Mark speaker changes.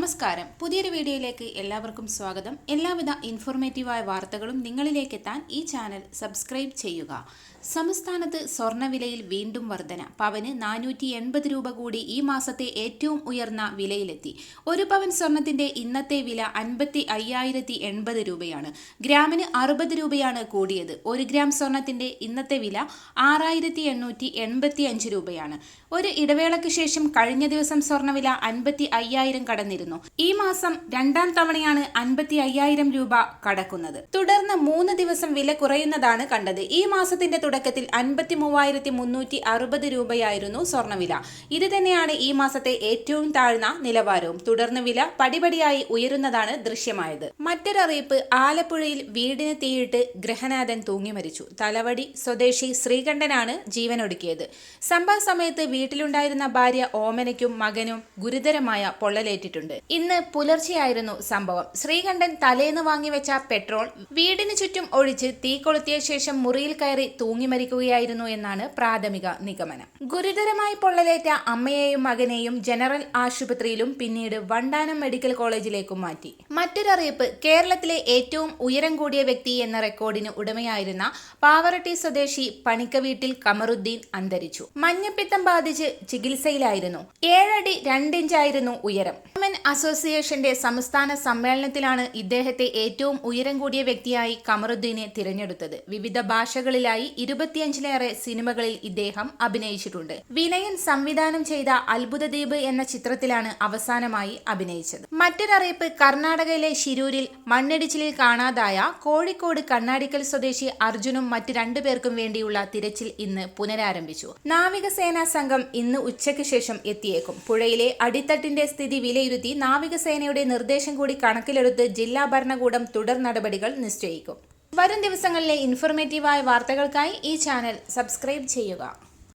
Speaker 1: നമസ്കാരം. പുതിയൊരു വീഡിയോയിലേക്ക് എല്ലാവർക്കും സ്വാഗതം. എല്ലാവിധ ഇൻഫോർമേറ്റീവായ വാർത്തകളും നിങ്ങളിലേക്ക് എത്താൻ ഈ ചാനൽ സബ്സ്ക്രൈബ് ചെയ്യുക. സംസ്ഥാനത്ത് സ്വർണവിലയിൽ വീണ്ടും വർധന. പവന് നാനൂറ്റി എൺപത് രൂപ കൂടി ഈ മാസത്തെ ഏറ്റവും ഉയർന്ന വിലയിലെത്തി. ഒരു പവൻ സ്വർണത്തിന്റെ ഇന്നത്തെ വില അൻപത്തി അയ്യായിരത്തി എൺപത് രൂപയാണ്. ഗ്രാമിന് അറുപത് രൂപയാണ് കൂടിയത്. ഒരു ഗ്രാം സ്വർണത്തിന്റെ ഇന്നത്തെ വില ആറായിരത്തി എണ്ണൂറ്റി എൺപത്തി അഞ്ച് രൂപയാണ്. ഒരു ഇടവേളയ്ക്ക് ശേഷം കഴിഞ്ഞ ദിവസം സ്വർണവില അൻപത്തി അയ്യായിരം കടന്നിരുന്നു. ഈ മാസം രണ്ടാം തവണയാണ് അൻപത്തി അയ്യായിരം രൂപ കടക്കുന്നത്. തുടർന്ന് മൂന്ന് ദിവസം വില കുറയുന്നതാണ് കണ്ടത്. ഈ മാസത്തിന്റെ തുടക്കത്തിൽ അൻപത്തി മൂവായിരത്തി മുന്നൂറ്റി അറുപത് രൂപയായിരുന്നു സ്വർണവില ഇത് തന്നെയാണ് ഈ മാസത്തെ ഏറ്റവും താഴ്ന്ന നിലവാരവും. തുടർന്ന് വില പടിപടിയായി ഉയരുന്നതാണ് ദൃശ്യമായത്. മറ്റൊരറിയിപ്പ് ആലപ്പുഴയിൽ വീടിന് തീയിട്ട് ഗ്രഹനാഥൻ തൂങ്ങി മരിച്ചു. തലവടി സ്വദേശി ശ്രീകണ്ഠനാണ് ജീവനൊടുക്കിയത്. സംഭവ സമയത്ത് വീട്ടിലുണ്ടായിരുന്ന ഭാര്യ ഓമനയ്ക്കും മകനും ഗുരുതരമായ പൊള്ളലേറ്റിട്ടുണ്ട്. ഇന്ന് പുലർച്ചെയായിരുന്നു സംഭവം. ശ്രീകണ്ഠൻ തലേന്ന് വാങ്ങിവെച്ച പെട്രോൾ വീടിന് ചുറ്റും ഒഴിച്ച് തീ കൊളുത്തിയ ശേഷം മുറിയിൽ കയറി തൂങ്ങി മരിക്കുകയായിരുന്നു എന്നാണ് പ്രാഥമിക നിഗമനം. ഗുരുതരമായി പൊള്ളലേറ്റ അമ്മയെയും മകനെയും ജനറൽ ആശുപത്രിയിലും പിന്നീട് വണ്ടാനം മെഡിക്കൽ കോളേജിലേക്കും മാറ്റി. മറ്റൊരറിയിപ്പ് കേരളത്തിലെ ഏറ്റവും ഉയരം കൂടിയ വ്യക്തി എന്ന റെക്കോർഡിന് ഉടമയായിരുന്ന പാവറട്ടി സ്വദേശി പണിക്കവീട്ടിൽ കമറുദ്ദീൻ അന്തരിച്ചു. മഞ്ഞപ്പിത്തം ബാധിച്ച് ചികിത്സയിലായിരുന്നു. ഏഴടി രണ്ടിഞ്ചായിരുന്നു ഉയരം. അസോസിയേഷന്റെ സംസ്ഥാന സമ്മേളനത്തിലാണ് ഇദ്ദേഹത്തെ ഏറ്റവും ഉയരം കൂടിയ വ്യക്തിയായി കമറുദ്ദീനെ തിരഞ്ഞെടുത്തത്. വിവിധ ഭാഷകളിലായി ഇരുപത്തിയഞ്ചിലേറെ സിനിമകളിൽ ഇദ്ദേഹം അഭിനയിച്ചിട്ടുണ്ട്. വിനയൻ സംവിധാനം ചെയ്ത അത്ഭുതദ്വീപ് എന്ന ചിത്രത്തിലാണ് അവസാനമായി അഭിനയിച്ചത്. മറ്റൊരറിയിപ്പ് കർണാടകയിലെ ശിരൂരിൽ മണ്ണിടിച്ചിലിൽ കാണാതായ കോഴിക്കോട് കണ്ണാടിക്കൽ സ്വദേശി അർജുനും മറ്റ് രണ്ടുപേർക്കും വേണ്ടിയുള്ള തിരച്ചിൽ ഇന്ന് പുനരാരംഭിച്ചു. നാവികസേനാ സംഘം ഇന്ന് ഉച്ചയ്ക്ക് ശേഷം എത്തിയേക്കും. പുഴയിലെ അടിത്തട്ടിന്റെ സ്ഥിതി വിലയിരുത്തി നാവികസേനയുടെ നിർദ്ദേശം കൂടി കണക്കിലെടുത്ത് ജില്ലാ ഭരണകൂടം തുടർ നടപടികൾ നിശ്ചയിക്കും. വരും ദിവസങ്ങളിലെ ഇൻഫോർമേറ്റീവായ വാർത്തകൾക്കായി ഈ ചാനൽ സബ്സ്ക്രൈബ് ചെയ്യുക.